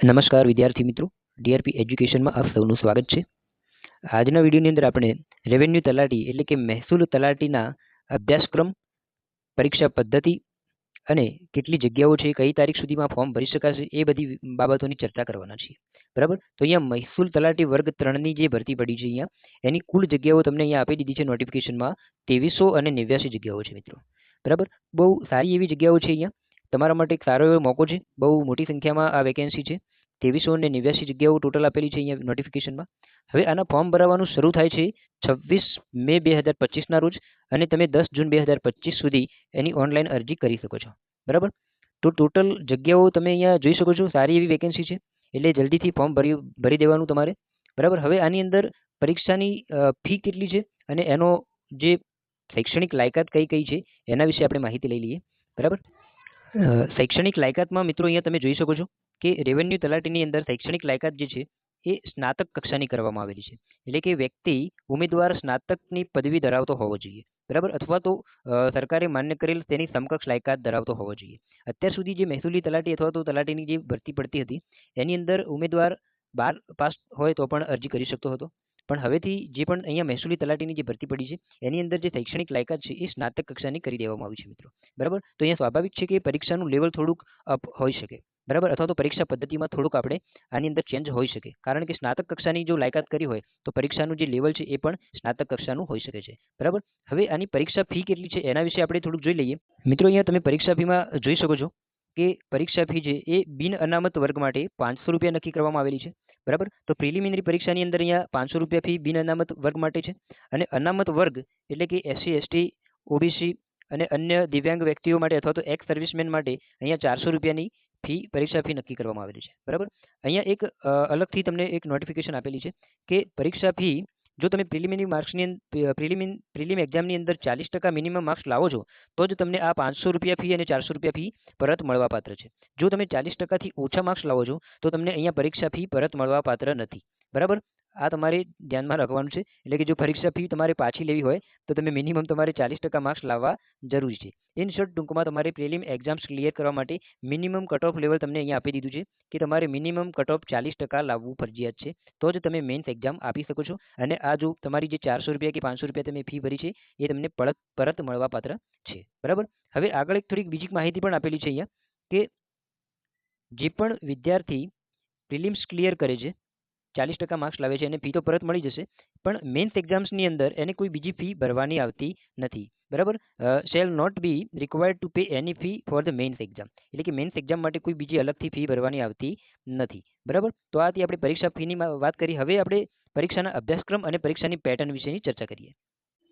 નમસ્કાર વિદ્યાર્થી મિત્રો. ડીઆરપી એજ્યુકેશનમાં આપ સૌનું સ્વાગત છે. આજના વિડીયોની અંદર આપણે રેવન્યુ તલાટી એટલે કે મહેસૂલ તલાટીના અભ્યાસક્રમ, પરીક્ષા પદ્ધતિ અને કેટલી જગ્યાઓ છે, કઈ તારીખ સુધીમાં ફોર્મ ભરી શકાશે, એ બધી બાબતોની ચર્ચા કરવાના છીએ. બરાબર? તો અહીંયા મહેસૂલ તલાટી વર્ગ ત્રણની જે ભરતી પડી છે અહીંયા, એની કુલ જગ્યાઓ તમને અહીંયા આપી દીધી છે નોટિફિકેશનમાં ત્રેવીસો અને નેવ્યાસી જગ્યાઓ છે મિત્રો. બરાબર? બહુ સારી એવી જગ્યાઓ છે અહીંયા. તમારા માટે એક સારો એવો મોકો છે. બહુ મોટી સંખ્યામાં આ વેકેન્સી છે. ત્રેવીસો અને નેવ્યાસી જગ્યાઓ ટોટલ આપેલી છે અહીંયા નોટિફિકેશનમાં હવે આના ફોર્મ ભરાવાનું શરૂ થાય છે છવ્વીસ મે બે હજાર પચીસના રોજ અને તમે દસ જૂન બે હજાર પચીસ સુધી એની ઓનલાઈન અરજી કરી શકો છો. બરાબર? તો ટોટલ જગ્યાઓ તમે અહીંયા જોઈ શકો છો. સારી એવી વેકેન્સી છે. એટલે જલ્દીથી ફોર્મ ભરી ભરી દેવાનું તમારે. બરાબર? હવે આની અંદર પરીક્ષાની ફી કેટલી છે અને એનો જે શૈક્ષણિક લાયકાત કઈ કઈ છે એના વિશે આપણે માહિતી લઈ લઈએ. બરાબર? શૈક્ષણિક લાયકાતમાં મિત્રો અહીંયા તમે જોઈ શકો છો કે રેવન્યુ તલાટીની અંદર શૈક્ષણિક લાયકાત જે છે એ સ્નાતક કક્ષાની કરવામાં આવેલી છે. એટલે કે વ્યક્તિ ઉમેદવાર સ્નાતકની પદવી ધરાવતો હોવો જોઈએ. બરાબર? અથવા તો સરકારે માન્ય કરેલ તેની સમકક્ષ લાયકાત ધરાવતો હોવો જોઈએ. અત્યાર સુધી જે મહેસૂલી તલાટી અથવા તો તલાટીની જે ભરતી પડતી હતી, એની અંદર ઉમેદવાર બાર પાસ હોય તો પણ અરજી કરી શકતો હતો. પણ હવેથી જે પણ અહીંયા મહેસૂલી તલાટીની જે ભરતી પડી છે, એની અંદર જે શૈક્ષણિક લાયકાત છે એ સ્નાતક કક્ષાની કરી દેવામાં આવી છે મિત્રો. બરાબર? તો અહીંયા સ્વાભાવિક છે કે પરીક્ષાનું લેવલ થોડુંક અપ હોઈ શકે. બરાબર? અથવા તો પરીક્ષા પદ્ધતિમાં થોડુંક આપણે આની અંદર ચેન્જ હોઈ શકે. કારણ કે સ્નાતક કક્ષાની જો લાયકાત કરી હોય, તો પરીક્ષાનું જે લેવલ છે એ પણ સ્નાતક કક્ષાનું હોઈ શકે છે. બરાબર? હવે આની પરીક્ષા ફી કેટલી છે એના વિશે આપણે થોડુંક જોઈ લઈએ. મિત્રો અહીંયા તમે પરીક્ષા ફીમાં જોઈ શકો છો કે પરીક્ષા ફી છે એ બિન અનામત વર્ગ માટે પાંચસો રૂપિયા નક્કી કરવામાં આવેલી છે. બરાબર? તો પ્રિલિમિનરી પરીક્ષાની અંદર અહીંયા પાંચસો રૂપિયા ફી બિન અનામત વર્ગ માટે છે. અને અનામત વર્ગ એટલે કે એસસી એસટી ઓબીસી અને અન્ય દિવ્યાંગ વ્યક્તિઓ માટે અથવા તો એક્સ સર્વિસમેન માટે અહીંયા ચારસો રૂપિયાની ફી પરીક્ષા ફી નક્કી કરવામાં આવેલી છે. બરાબર? અહીંયા એક અલગથી તમને એક નોટિફિકેશન આપેલી છે કે પરીક્ષા ફી જો તમે પ્રિલિમિનરી માર્ક્સની પ્રિલિમિન, પ્રિલિમ એક્ઝામની અંદર ચાલીસ ટકા મિનિમમ માર્ક્સ લાવો છો, તો જ તમને આ પાંચસો રૂપિયા ફી અને ચારસો રૂપિયા ફી પરત મળવાપાત્ર છે. જો તમે ચાલીસ ટકાથી ઓછા માર્ક્સ લાવો છો, તો તમને અહીંયા પરીક્ષા ફી પરત મળવાપાત્ર નથી. બરાબર? આ તમારે ધ્યાનમાં રાખવાનું છે. એટલે કે જો પરીક્ષા ફી તમારે પાછી લેવી હોય, તો તમે મિનિમમ તમારે ચાલીસ ટકા માર્ક્સ લાવવા જરૂરી છે. ઇન શોર્ટ ટૂંકમાં તમારે પ્રિલિમ એક્ઝામ્સ ક્લિયર કરવા માટે મિનિમમ કટ ઓફ લેવલ તમને અહીંયા આપી દીધું છે કે તમારે મિનિમમ કટ ઓફ ચાલીસ ટકા લાવવું ફરજિયાત છે. તો જ તમે મેન્સ એક્ઝામ આપી શકો છો. અને આ જો તમારી જે ચારસો રૂપિયા કે પાંચસો રૂપિયા તમે ફી ભરી છે, એ તમને પરત પરત મળવાપાત્ર છે. બરાબર? હવે આગળ એક થોડીક બીજી માહિતી પણ આપેલી છે અહીંયા કે જે પણ વિદ્યાર્થી પ્રિલિમ્સ ક્લિયર કરે છે ચાલીસ ટકા માર્ક્સ લાવે છે અને ફી તો પરત મળી જશે. પણ મેન્સ એક્ઝામ્સની અંદર એને કોઈ બીજી ફી ભરવાની આવતી નથી. બરાબર? Shall not be required to pay any fee for the mains exam એટલે કે મેન્સ એક્ઝામ માટે કોઈ બીજી અલગથી ફી ભરવાની આવતી નથી. બરાબર? તો આથી આપણે પરીક્ષા ફીની વાત કરી. હવે આપણે પરીક્ષાના અભ્યાસક્રમ અને પરીક્ષાની પેટર્ન વિશેની ચર્ચા કરીએ.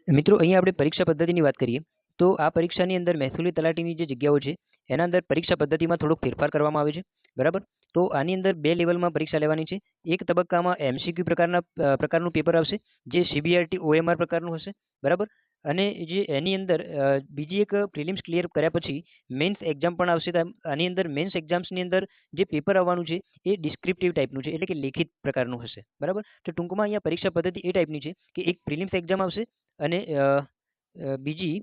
મિત્રો, અહીંયા આપણે પરીક્ષા પદ્ધતિની વાત કરીએ. તો આ પરીક્ષાની અંદર મહેસૂલી તલાટીની જે જગ્યાઓ છે એના અંદર પરીક્ષા પદ્ધતિમાં થોડોક ફેરફાર કરવામાં આવે છે, બરાબર? તો આની અંદર બે લેવલમાં પરીક્ષા લેવાની છે. એક તબક્કામાં એમસીક્યુ પ્રકારના પ્રકારનું પેપર આવશે, જે સીબીઆરટી ઓએમઆર પ્રકારનું હશે, બરાબર? અને જે એની અંદર બીજી એક પ્રિલિમ્સ ક્લિયર કર્યા પછી મેન્સ એક્ઝામ પણ આવશે. આની અંદર મેન્સ એક્ઝામ્સની અંદર જે પેપર આવવાનું છે, એ ડિસ્ક્રિપ્ટિવ ટાઈપનું છે, એટલે કે લેખિત પ્રકારનું હશે, બરાબર? તો ટૂંકમાં અહીંયા પરીક્ષા પદ્ધતિ એ ટાઈપની છે કે એક પ્રિલિમ્સ એક્ઝામ આવશે અને બીજી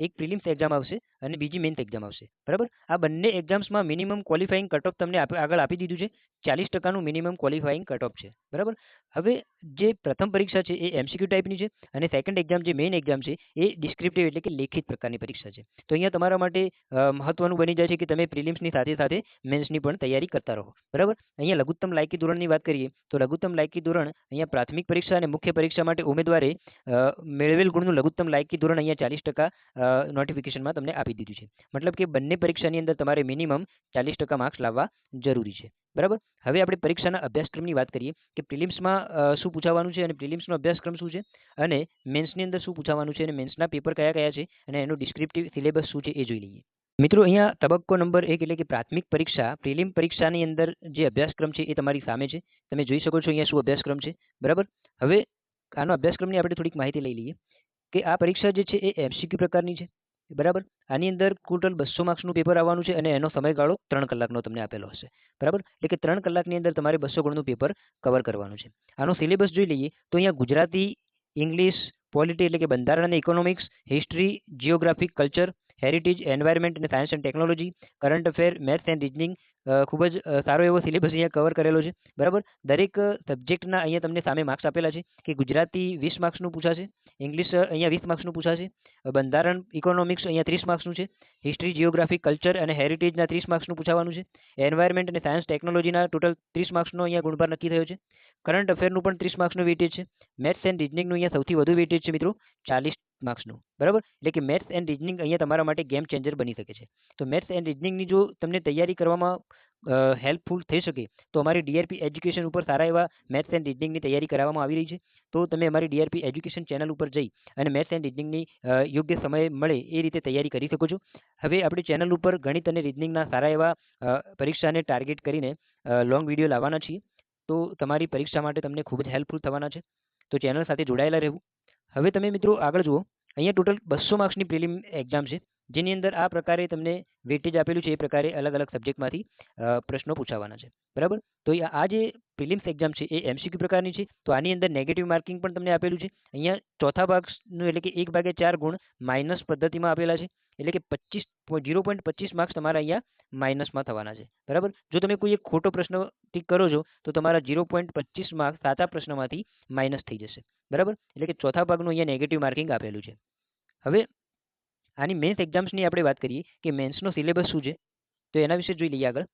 એક પ્રિલિમ્સ એક્ઝામ આવશે અને બીજી મેન્સ એક્ઝામ આવશે. બરાબર? આ બંને એક્ઝામ્સમાં મિનિમમ ક્વોલિફાઇંગ કટ ઓફ તમને આગળ આપી દીધું છે. ચાલીસ ટકાનું મિનિમમ ક્વોલિફાઇંગ કટ ઓફ છે. બરાબર? હવે જે પ્રથમ પરીક્ષા છે એ એમસીક્યુ ટાઈપની છે અને સેકન્ડ એક્ઝામ જે મેઇન એક્ઝામ છે એ ડિસ્ક્રિપ્ટિવ એટલે કે લેખિત પ્રકારની પરીક્ષા છે. તો અહીંયા તમારા માટે મહત્વનું બની જાય છે કે તમે પ્રિલિમ્સની સાથે સાથે મેન્સની પણ તૈયારી કરતા રહો. બરાબર? અહીંયા લઘુત્તમ લાયકી ધોરણની વાત કરીએ તો લઘુત્તમ લાયકી ધોરણ અહીંયા પ્રાથમિક પરીક્ષા અને મુખ્ય પરીક્ષા માટે ઉમેદવારે મેળવેલ ગુણનું લઘુત્તમ લાયકી ધોરણ અહીંયા ચાલીસ ટકા નોટિફિકેશનમાં તમને આપી દીધું છે. મતલબ કે બંને પરીક્ષાની અંદર તમારે મિનિમમ ચાલીસ ટકા માર્ક્સ લાવવા જરૂરી છે. બરાબર? હવે આપણે પરીક્ષાના અભ્યાસક્રમની વાત કરીએ કે પ્રિલિમ્સમાં શું પૂછાવાનું છે અને પ્રિલિમ્સનો અભ્યાસક્રમ શું છે અને મેન્સની અંદર શું પૂછાવાનું છે અને મેન્સના પેપર કયા કયા છે અને એનું ડિસ્ક્રિપ્ટિવ સિલેબસ શું છે એ જોઈ લઈએ. મિત્રો, અહીંયા તબક્કો નંબર એક એટલે કે પ્રાથમિક પરીક્ષા, પ્રિલિમ પરીક્ષાની અંદર જે અભ્યાસક્રમ છે એ તમારી સામે છે. તમે જોઈ શકો છો અહીંયા શું અભ્યાસક્રમ છે. બરાબર? હવે આનો અભ્યાસક્રમની આપણે થોડીક માહિતી લઈ લઈએ કે આ પરીક્ષા જે છે એ એમસીક્યુ પ્રકારની છે. બરાબર? આની અંદર ટોટલ બસો માર્ક્સનું પેપર આવવાનું છે અને એનો સમયગાળો ત્રણ કલાકનો તમને આપેલો હશે. બરાબર? એટલે કે ત્રણ કલાકની અંદર તમારે બસો ગુણનું પેપર કવર કરવાનું છે. આનો સિલેબસ જોઈ લઈએ તો અહીંયા ગુજરાતી, ઇંગ્લિશ પોલિટી એટલે કે બંધારણ અને economics history geographic culture heritage environment અને science and technology current affair maths and reasoning ખૂબ જ સારો એવો સિલેબસ અહીંયા કવર કરેલો છે. બરાબર? દરેક સબ્જેક્ટના અહીંયા તમને સામે માર્ક્સ આપેલા છે. કે ગુજરાતી વીસ માર્ક્સનું પૂછાશે ઇંગ્લિશ અહીંયા વીસ માર્ક્સનું પૂછાશે. બંધારણ ઇકોનોમિક્સ અહીંયા ત્રીસ માર્ક્સનું છે. હિસ્ટ્રી જિયોગ્રાફી કલ્ચર અને હેરિટેજના ત્રીસ માર્ક્સનું પૂછાવાનું છે. એન્વાયરમેન્ટ અને સાયન્સ ટેકનોલોજીના ટોટલ ત્રીસ માર્ક્સનો અહીંયા ગુણભાર નક્કી થયો છે. કરંટ અફેરનું પણ ત્રીસ માર્ક્સનું વેટેજ છે. મેથ્સ એન્ડ રિઝનિંગનું અહીંયા સૌથી વધુ વેટેજ છે મિત્રો, ચાલીસ માર્ક્સનું બરાબર? એટલે કે મેથ્સ એન્ડ રિઝનિંગ અહીંયા તમારા માટે ગેમ ચેન્જર બની શકે છે. તો મેથ્સ એન્ડ રિઝનિંગની જો તમને તૈયારી કરવામાં હેલ્પફુલ થઈ શકે. તો અમારી ડીઆરપી એજ્યુકેશન ઉપર સારા એવા મેથ્સ એન્ડ રીડિંગની તૈયારી કરવામાં આવી રહી છે. તો તમે અમારી ડીઆરપી એજ્યુકેશન ચેનલ ઉપર જઈ અને મેથ્સ એન્ડ રીડિંગની યોગ્ય સમય મળે એ રીતે તૈયારી કરી શકો છો. હવે આપણી ચેનલ ઉપર ગણિત અને રીડિંગના સારા એવા પરીક્ષાને ટાર્ગેટ કરીને લોંગ વીડિયો લાવવાના છીએ. તો તમારી પરીક્ષા માટે તમને ખૂબ જ હેલ્પફુલ થવાના છે. તો ચેનલ સાથે જોડાયેલા રહેવું. હવે તમે મિત્રો આગળ જુઓ. અહીંયા ટોટલ બસો માર્ક્સની પ્રિલિમ એક્ઝામ છે. જેની અંદર આ પ્રકારે તમને વેટેજ આપેલું છે, એ પ્રકારે અલગ અલગ સબ્જેક્ટમાંથી પ્રશ્નો પૂછાવાના છે. બરાબર? તો આ જે પ્રિલિમ્સ એક્ઝામ છે, એ એમસીક્યુ પ્રકારની છે. તો આની અંદર નેગેટિવ માર્કિંગ પણ તમને આપેલું છે. અહીંયા ચોથા ભાગનું એટલે કે એક ભાગે ચાર ગુણ માઇનસ પદ્ધતિમાં આપેલા છે. એટલે કે પચીસ ઝીરો પોઈન્ટ પચીસ માર્ક્સ તમારા અહીંયા માઇનસમાં થવાના છે. બરાબર? જો તમે કોઈ એક ખોટો પ્રશ્ન ટીક કરો છો, તો તમારા ઝીરો પોઈન્ટ પચીસ માર્ક્સ સાચા પ્રશ્નમાંથી માઇનસ થઈ જશે. બરાબર? એટલે કે ચોથા ભાગનું અહીંયા નેગેટિવ માર્કિંગ આપેલું છે. હવે આની મેન્સ એક્ઝામ્સની આપણે વાત કરીએ કે મેન્સનો સિલેબસ શું છે? તો એના વિશે જોઈ લઈએ આગળ.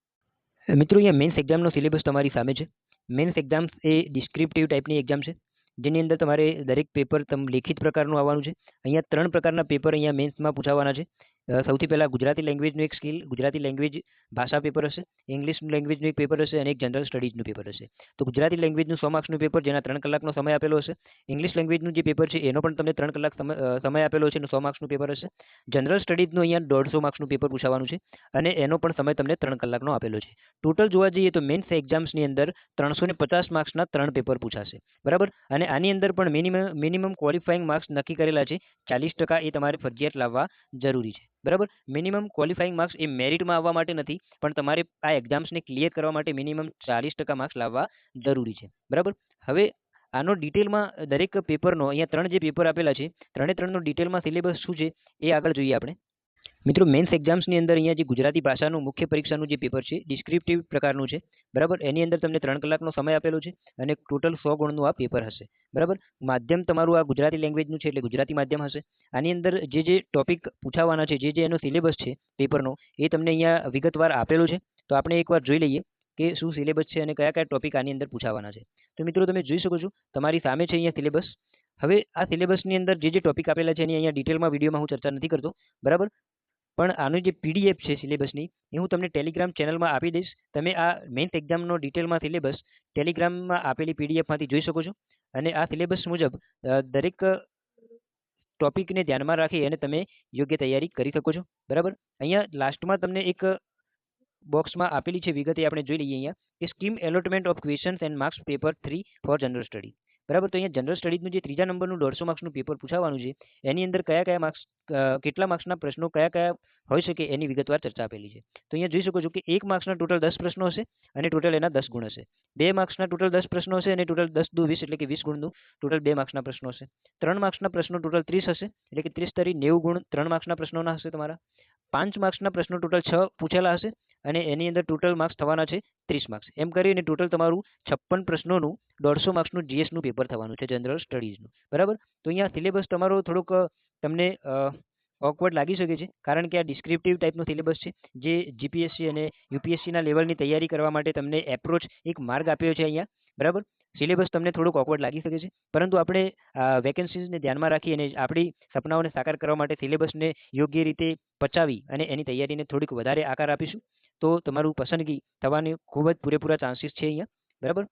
મિત્રો, અહીંયા મેન્સ એક્ઝામનો સિલેબસ તમારી સામે છે. મેન્સ એક્ઝામ્સ એ ડિસ્ક્રિપ્ટિવ ટાઈપની એક્ઝામ છે. જેની અંદર તમારે દરેક પેપર તમ લેખિત પ્રકારનું આવવાનું છે. અહીંયા ત્રણ પ્રકારના પેપર અહીંયા મેન્સમાં પૂછાવાના છે. સૌથી પહેલાં ગુજરાતી લેંગ્વેજનું એક સ્કિલ ગુજરાતી લેંગ્વેજ ભાષા પેપર હશે ઇંગ્લિશ લેંગ્વેજનું એક પેપર હશે અને એક જનરલ સ્ટડીઝનું પેપર હશે. તો ગુજરાતી લેંગ્વેજનું સો માર્ક્સનું પેપર જેના ત્રણ કલાકનો સમય આપેલો હશે ઇંગ્લિશ લેંગ્વેજનું જે પેપર છે, એનો પણ તમને ત્રણ કલાક સમય આપેલો છે અને સો માર્ક્સનું પેપર હશે. જનરલ સ્ટડીઝનું અહીંયા દોઢસો માર્ક્સનું પેપર પૂછાવાનું છે અને એનો પણ સમય તમને ત્રણ કલાકનો આપેલો છે. ટોટલ જોવા જઈએ તો મેન્સ એક્ઝામ્સની અંદર ત્રણસો ને પચાસ માર્ક્સના ત્રણ પેપર પૂછાશે. બરાબર? અને આની અંદર પણ મિનિમમ મિનિમમ ક્વોલિફાઇંગ માર્ક્સ નક્કી કરેલા છે, ચાલીસ ટકા એ તમારે ફરજિયાત લાવવા જરૂરી છે. બરાબર? મિનિમમ ક્વોલિફાઇંગ માર્ક્સ એ મેરિટમાં આવવા માટે નથી, પણ તમારે આ એક્ઝામ્સને ક્લિયર કરવા માટે મિનિમમ ચાલીસ ટકા માર્ક્સ લાવવા જરૂરી છે. બરાબર? હવે આનો ડિટેલમાં દરેક પેપરનો અહીંયા ત્રણ જે પેપર આપેલા છે, ત્રણે ત્રણનો ડિટેલમાં સિલેબસ શું છે એ આગળ જોઈએ આપણે. મિત્રો મેન્સ એક્ઝામ્સની અંદર અહીંયા જે ગુજરાતી ભાષાનું મુખ્ય પરીક્ષાનું જે પેપર છે ડિસ્ક્રિપ્ટિવ પ્રકારનું છે, બરાબર? એની અંદર તમને ત્રણ કલાકનો સમય આપેલો છે અને ટોટલ સો ગુણનું આ પેપર હશે, બરાબર? માધ્યમ તમારું આ ગુજરાતી લેંગ્વેજનું છે એટલે ગુજરાતી માધ્યમ હશે. આની અંદર જે જે ટોપિક પૂછાવાના છે, જે જે એનો સિલેબસ છે પેપરનો એ તમને અહીંયા વિગતવાર આપેલો છે. તો આપણે એકવાર જોઈ લઈએ કે શું સિલેબસ છે અને કયા કયા ટોપિક આની અંદર પૂછાવાના છે. તો મિત્રો, તમે જોઈ શકો છો, તમારી સામે છે અહીંયા સિલેબસ હવે આ સિલેબસની અંદર જે જે ટોપિક આપેલા છે એની અહીંયા ડિટેલમાં વિડીયોમાં હું ચર્ચા નથી કરતો, બરાબર? પણ આનું જે પીડીએફ છે સિલેબસની એ હું તમને ટેલિગ્રામ ચેનલમાં આપી દઈશ. તમે આ મેન્સ એક્ઝામનો ડિટેલમાં સિલેબસ ટેલિગ્રામમાં આપેલી પીડીએફમાંથી જોઈ શકો છો. અને આ સિલેબસ મુજબ દરેક ટોપિકને ધ્યાનમાં રાખી અને તમે યોગ્ય તૈયારી કરી શકો છો. બરાબર? અહીંયા લાસ્ટમાં તમને એક બોક્સમાં આપેલી છે વિગતે આપણે જોઈ લઈએ અહીંયા. કે scheme allotment of questions and marks paper three four general study બરાબર? તો અહીંયા જનરલ સ્ટડીઝનું જે ત્રીજા નંબરનું દોઢસો માર્ક્સનું પેપર પૂછાવાનું છે, એની અંદર કયા કયા માર્ક્સ કેટલા માર્ક્સના પ્રશ્નો કયા કયા હોઈ શકે એની વિગતવાર ચર્ચા આપેલી છે. તો અહીંયા જોઈ શકો છો કે એક માર્ક્સના ટોટલ દસ પ્રશ્નો હશે અને ટોટલ એના દસ ગુણ હશે. બે માર્ક્સના ટોટલ દસ પ્રશ્નો હશે અને ટોટલ દસ દુ વીસ એટલે કે વીસ ગુણનું ટોટલ બે માર્ક્સના પ્રશ્નો હશે. ત્રણ માર્ક્સના પ્રશ્નો ટોટલ ત્રીસ હશે એટલે કે ત્રીસ તરી નેવું ગુણ ત્રણ માર્ક્સના પ્રશ્નોના હશે તમારા. પાંચ માર્ક્સના પ્રશ્નો ટોટલ છ પૂછેલા હશે અને એની અંદર ટોટલ માર્ક્સ થવાના છે ત્રીસ માર્ક્સ એમ કરીને ટોટલ તમારું છપ્પન પ્રશ્નોનું દોઢસો માર્ક્સનું જીએસનું પેપર થવાનું છે જનરલ સ્ટડીઝનું બરાબર? તો અહીંયા સિલેબસ તમારો થોડોક તમને ઓકવર્ડ લાગી શકે છે, કારણ કે આ ડિસ્ક્રિપ્ટિવ ટાઈપનો સિલેબસ છે, જે જીપીએસસી અને યુપીએસસીના લેવલની તૈયારી કરવા માટે તમને એપ્રોચ એક માર્ગ આપ્યો છે અહીંયા. બરાબર? સિલેબસ તમને થોડુંક ઓકવર્ડ લાગી શકે છે, પરંતુ આપણે વેકેન્સીઝને ધ્યાનમાં રાખી અને આપણી સપનાઓને સાકાર કરવા માટે સિલેબસને યોગ્ય રીતે પચાવી અને એની તૈયારીને થોડીક વધારે આકાર આપીશું. તો તમારું પસંદગી થવાની ખૂબ જ પૂરેપૂરા ચાન્સીસ છે અહીંયા. બરાબર?